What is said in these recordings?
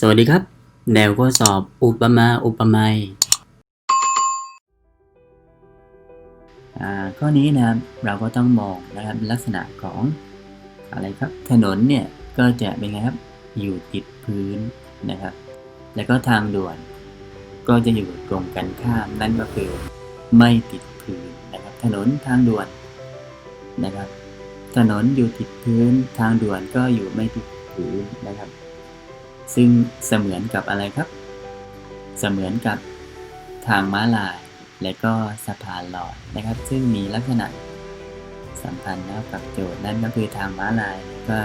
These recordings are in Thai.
สวัสดีครับ แนวข้อสอบอุปมาอุปไมยอ่าข้อนี้นะครับเราก็ต้องมองนะครับลักษณะของอะไรครับ ถนนเนี่ยก็จะเป็นไงครับอยู่ติดพื้นนะครับ แล้วก็ทางด่วน ก็จะอยู่ตรงกันข้ามนั่นก็คือไม่ติดพื้นนะครับ ถนนทางด่วนนะครับ ถนนอยู่ติดพื้นทางด่วนก็อยู่ไม่ติดพื้นนะครับ ซึ่งเสมือนกับอะไรครับ เสมือนกับทางม้าลาย และก็สะพานลอยนะครับ ซึ่งมีลักษณะสัมพันธ์นะครับกับโจทย์นั่นก็คือทางม้าลายก็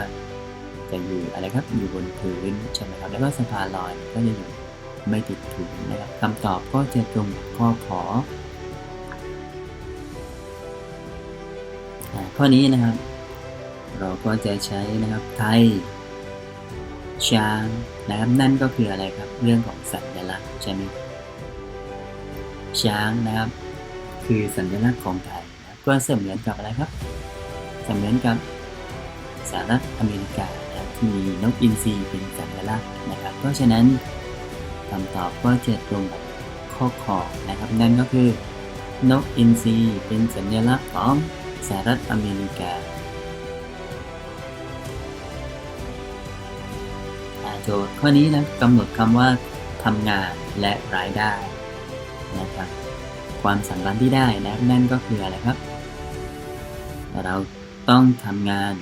จะอยู่อะไรครับอยู่บนพื้นใช่ไหมครับ แล้วก็สะพานลอยก็จะอยู่ไม่ติดพื้นนะครับคำตอบก็จะตรงข้อขออข้อนี้นะครับ เราก็จะใช้นะครับไทย ช้างนะครับนั่นก็คืออะไรครับ เรื่องของสัญลักษณ์ใช่ไหมช้างนะครับ คือสัญลักษณ์ของไทยนะก็เสมือนกับอะไรครับ เสมือนกับสหรัฐอเมริกานะที่มีนกอินทรีเป็นสัญลักษณ์นะครับ เพราะฉะนั้นคำตอบก็จะตรงกับข้อขอนะครับ นั่นก็คือนกอินทรีเป็นสัญลักษณ์ของสหรัฐอเมริกา โจทย์ ข้อนี้นะกำหนดคำว่าทำงานและรายได้นะครับ ความสัมพันธ์ที่ได้นะนั่นก็คืออะไรครับ เราต้องทำงาน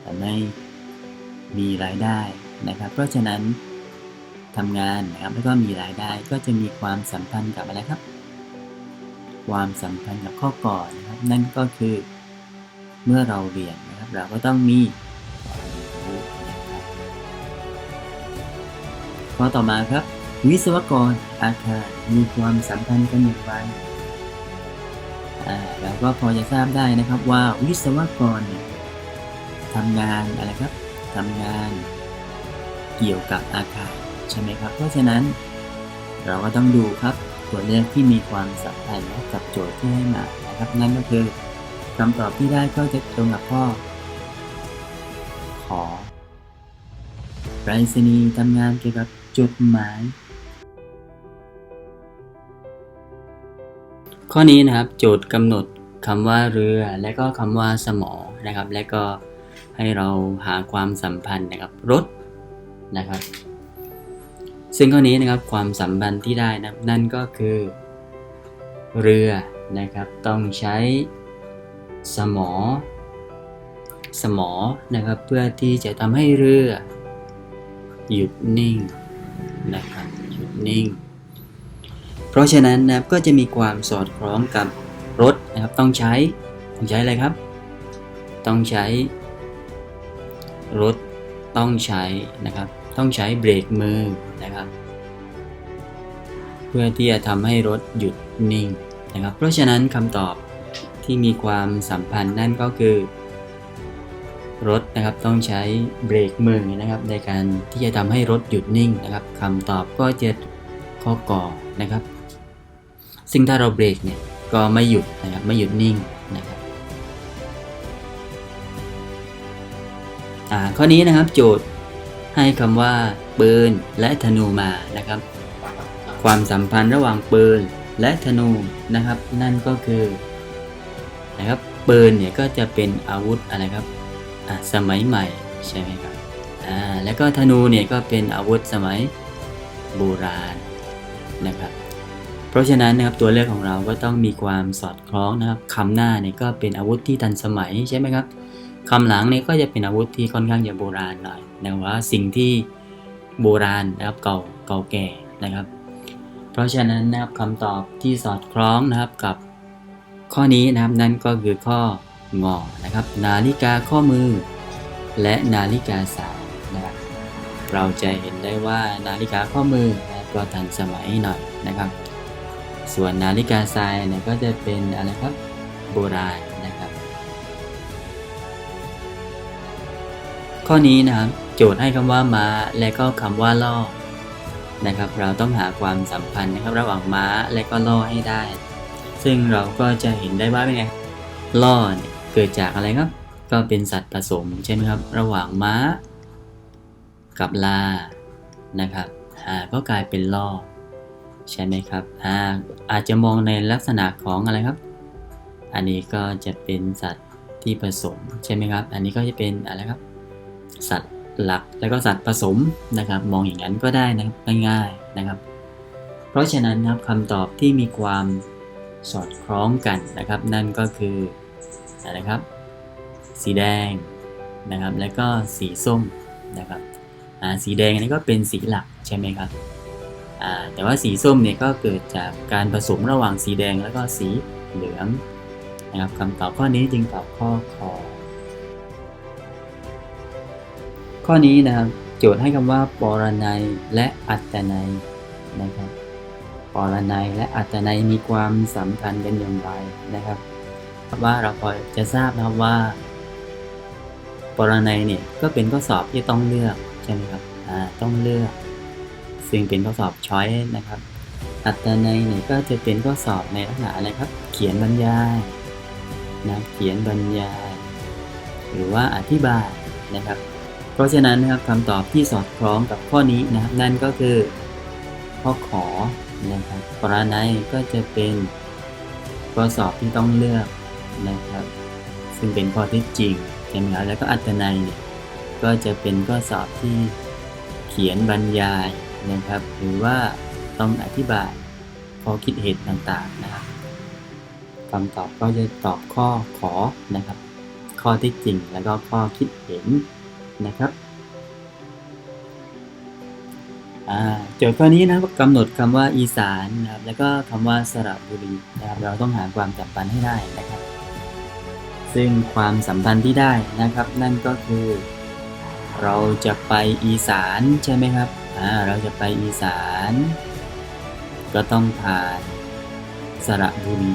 แต่ไม่มีรายได้นะครับ เพราะฉะนั้นทำงานนะครับแล้วก็มีรายได้ก็จะมีความสัมพันธ์กับอะไรครับ ความสัมพันธ์กับข้อก่อนนะครับ นั่นก็คือ เมื่อเราเรียนนะครับ เราก็ต้องมี ข้อต่อมาครับ วิศวกรอาคารมีความสัมพันธ์กันอย่างไรอ่าเราก็พอจะทราบได้นะครับว่าวิศวกรเนี่ยทำงานอะไรครับทำงานเกี่ยวกับอาคารใช่ไหมครับ เพราะฉะนั้นเราก็ต้องดูครับตัวเลือกที่มีความสัมพันธ์กับโจทย์ที่ให้มานะครับนั่นก็คือคำตอบที่ได้ก็จะตรงกับข้อ ขอไปรษณีย์ทำงานเกี่ยวกับ จดหมาย ข้อนี้นะครับโจทย์กำหนดคำว่าเรือ และก็คำว่าสมอนะครับ และก็ให้เราหาความสัมพันธ์นะครับรถนะครับ ซึ่งข้อนี้นะครับความสัมพันธ์ที่ได้นะนั่นก็คือ เรือนะครับต้องใช้สมอ สมอนะครับเพื่อที่จะทำให้เรือ หยุดนิ่ง นะครับหยุดนิ่ง เพราะฉะนั้นนะครับก็จะมีความสอดคล้องกับรถนะครับต้องใช้ต้องใช้อะไรครับ ต้องใช้รถต้องใช้นะครับ ต้องใช้เบรกมือนะครับ เพื่อที่จะทำให้รถหยุดนิ่งนะครับ เพราะฉะนั้นคำตอบที่มีความสัมพันธ์นั่นก็คือ รถนะครับต้องใช้เบรกมือนะครับ ในการที่จะทำให้รถหยุดนิ่งนะครับคำตอบก็จะข้อกอนะครับ ซึ่งถ้าเราเบรกเนี่ยก็ไม่หยุดนะครับไม่หยุดนิ่งนะครับอ่าข้อนี้นะครับโจทย์ให้คำว่าปืนและธนูมานะครับ ความสัมพันธ์ระหว่างปืนและธนูนะครับ นั่นก็คือนะครับปืนเนี่ยก็จะเป็นอาวุธอะไรครับ สมัยใหม่ใช่ไหมครับอ่าแล้วก็ธนูเนี่ยก็เป็นอาวุธสมัยโบราณนะครับ เพราะฉะนั้นนะครับตัวเลือกของเราก็ต้องมีความสอดคล้องนะครับคำหน้าเนี่ยก็เป็นอาวุธที่ทันสมัยใช่ไหมครับคำหลังเนี่ยก็จะเป็นอาวุธที่ค่อนข้างจะโบราณหน่อยนะว่าสิ่งที่โบราณนะครับเก่าเก่าแก่นะครับ เพราะฉะนั้นนะครับคำตอบที่สอดคล้องนะครับกับข้อนี้นะครับนั่นก็คือข้อ งอนะครับ นาฬิกาข้อมือ และนาฬิกาสายนะครับเราจะเห็นได้ว่านาฬิกาข้อมือนะก็ทันสมัยหน่อยนะครับ ส่วนนาฬิกาทรายเนี่ยก็จะเป็นอะไรครับโบราณนะครับ ข้อนี้นะครับโจทย์ให้คำว่าม้าและก็คำว่าล่อนะครับ เราต้องหาความสัมพันธ์นะครับ ระหว่างม้าและก็ล่อให้ได้ ซึ่งเราก็จะเห็นได้ว่าเป็นไงล่อเนี่ย เกิดจากอะไรครับ ก็เป็นสัตว์ผสมใช่ไหมครับ ระหว่างม้า กับลา นะครับอ่าก็กลายเป็นล่อ ใช่ไหมครับอ่าอาจจะมองในลักษณะของอะไรครับ อันนี้ก็จะเป็นสัตว์ที่ผสมใช่ไหมครับ อันนี้ก็จะเป็นอะไรครับ สัตว์หลักแล้วก็สัตว์ผสมนะครับ มองอย่างนั้นก็ได้นะครับง่ายๆนะครับ เพราะฉะนั้นครับคำตอบที่มีความสอดคล้องกันนะครับ นั่นก็คือ อะครับ สีแดงนะครับ แล้วก็สีส้มนะครับสีแดงนนี้ก็เป็นสีหลักใช่ไหมครับแต่ว่าสีส้มเนี่ยก็เกิดจากการผสมระหว่างสีแดงแล้วก็สีเหลืองนะครับคำตอบข้อนี้จึงตอบข้อคอข้อนี้นะครับโจทย์ให้คำว่าปรนัยและอัตนัยนะครับปรนัยและอัตนัยมีความสำคัญกันอย่างไรนะครับ ว่าเราพอจะทราบนะครับว่าปรนัยเนี่ยก็เป็นข้อสอบที่ต้องเลือกใช่ไหมครับอ่าต้องเลือก ซึ่งเป็นข้อสอบช้อยนะครับ อัตนัยเนี่ยก็จะเป็นข้อสอบในลักษณะอะไรครับ เขียนบรรยายนะเขียนบรรยาย หรือว่าอธิบายนะครับ เพราะฉะนั้นนะครับคำตอบที่สอดคล้องกับข้อนี้นะครับ นั่นก็คือข้อขอนะครับปรนัยก็จะเป็นข้อสอบที่ต้องเลือก นะครับ ซึ่งเป็นข้อเที่จริงใช่ไหมครับแล้วก็อัตนัยเนี่ยก็จะเป็นข้อสอบที่เขียนบรรยายนะครับ หรือว่าต้องอธิบายข้อคิดเห็นต่างๆนะครับคำตอบก็จะตอบข้อขอนะครับ ข้อที่จริงแล้วก็ข้อคิดเห็นนะครับอ่าโจทย์ข้อนี้นะกำหนดคำว่าอีสานนะครับแล้วก็คำว่าสระบุรีนะครับเราต้องหาความสัมพันให้ได้นะครับ ซึ่งความสัมพันธ์ที่ได้นะครับ นั่นก็คือ เราจะไปอีสานใช่ไหมครับอ่าเราจะไปอีสาน ก็ต้องผ่านสระบุรี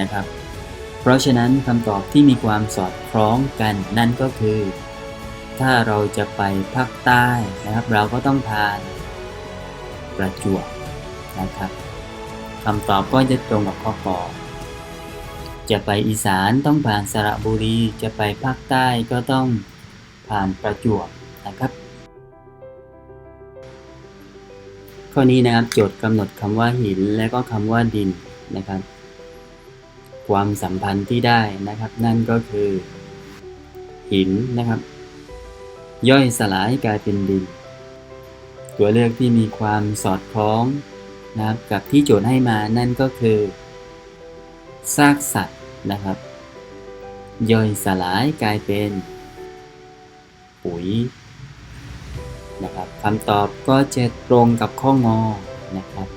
นะครับ เพราะฉะนั้นคำตอบที่มีความสอดคล้องกันนั่นก็คือ ถ้าเราจะไปภาคใต้นะครับ เราก็ต้องผ่านประจวบนะครับคำตอบก็จะตรงกับข้อกอ จะไปอีสานต้องผ่านสระบุรี จะไปภาคใต้ก็ต้องผ่านประจวบนะครับ ข้อนี้นะครับโจทย์กำหนดคำว่าหินและก็คำว่าดินนะครับ ความสัมพันธ์ที่ได้นะครับ นั่นก็คือ หินนะครับ ย่อยสลายกลายเป็นดิน ตัวเลือกที่มีความสอดคล้องนะครับกับที่โจทย์ให้มานั่นก็คือซากสัตว์ นะครับ ย่อยสลายกลายเป็นปุ๋ยนะครับคำตอบก็จะตรงกับข้องอนะครับ